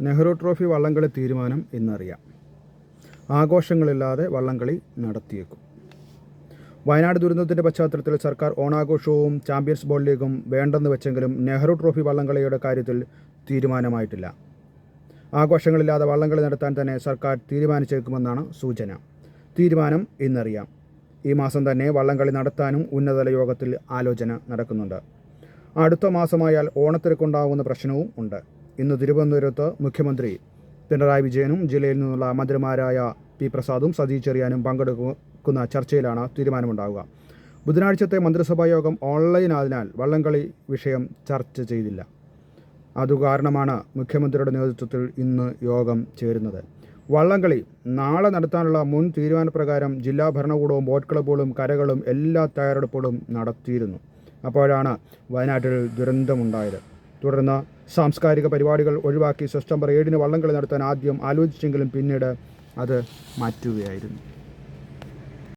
Nehru trophy വള്ളംകളി തീരുമാനം ഇന്നറിയാം. ആഘോഷങ്ങളില്ലാതെ വള്ളംകളി നടത്തിയേക്കും. വയനാട് ദുരന്തത്തിന്റെ പശ്ചാത്തലത്തിൽ സർക്കാർ ഓണാഘോഷവും ചാമ്പ്യൻസ് ബോൾ ലീഗും വേണ്ടെന്ന് വെച്ചെങ്കിലും നെഹ്റു ട്രോഫി വള്ളംകളിയുടെ കാര്യത്തിൽ തീരുമാനമായിട്ടില്ല. ആഘോഷങ്ങളില്ലാതെ വള്ളംകളി നടത്താൻ തന്നെ സർക്കാർ തീരുമാനിച്ചേക്കുമെന്നാണ് സൂചന. തീരുമാനം ഇന്നറിയാം. ഈ മാസം തന്നെ വള്ളംകളി നടത്താനും ഉന്നതതല യോഗത്തിൽ ആലോചന നടക്കുന്നുണ്ട്. അടുത്ത മാസമായാൽ ഓണത്തിരക്കുണ്ടാകുന്ന പ്രശ്നവും ഉണ്ട്. ഇന്ന് തിരുവനന്തപുരത്ത് മുഖ്യമന്ത്രി പിണറായി വിജയനും ജില്ലയിൽ നിന്നുള്ള മന്ത്രിമാരായ പി പ്രസാദും സജി ചെറിയാനും പങ്കെടുക്കുന്ന ചർച്ചയിലാണ് തീരുമാനമുണ്ടാവുക. ബുധനാഴ്ചത്തെ മന്ത്രിസഭാ യോഗം ഓൺലൈൻ ആയതിനാൽ വള്ളംകളി വിഷയം ചർച്ച ചെയ്തില്ല. അതുകാരണമാണ് മുഖ്യമന്ത്രിയുടെ നേതൃത്വത്തിൽ ഇന്ന് യോഗം ചേരുന്നത്. വള്ളംകളി നാളെ നടത്താനുള്ള മുൻ തീരുമാനപ്രകാരം ജില്ലാ ഭരണകൂടവും ബോട്ട് ക്ലബുകളും കരകളും എല്ലാ തയ്യാറെടുപ്പുകളും നടത്തിയിരുന്നു. അപ്പോഴാണ് വയനാട്ടിൽ ദുരന്തമുണ്ടായത്. തുടർന്ന് സാംസ്കാരിക പരിപാടികൾ ഒഴിവാക്കി സെപ്റ്റംബർ ഏഴിന് വള്ളംകളി നടത്താൻ ആദ്യം ആലോചിച്ചെങ്കിലും പിന്നീട് അത് മാറ്റുകയായിരുന്നു.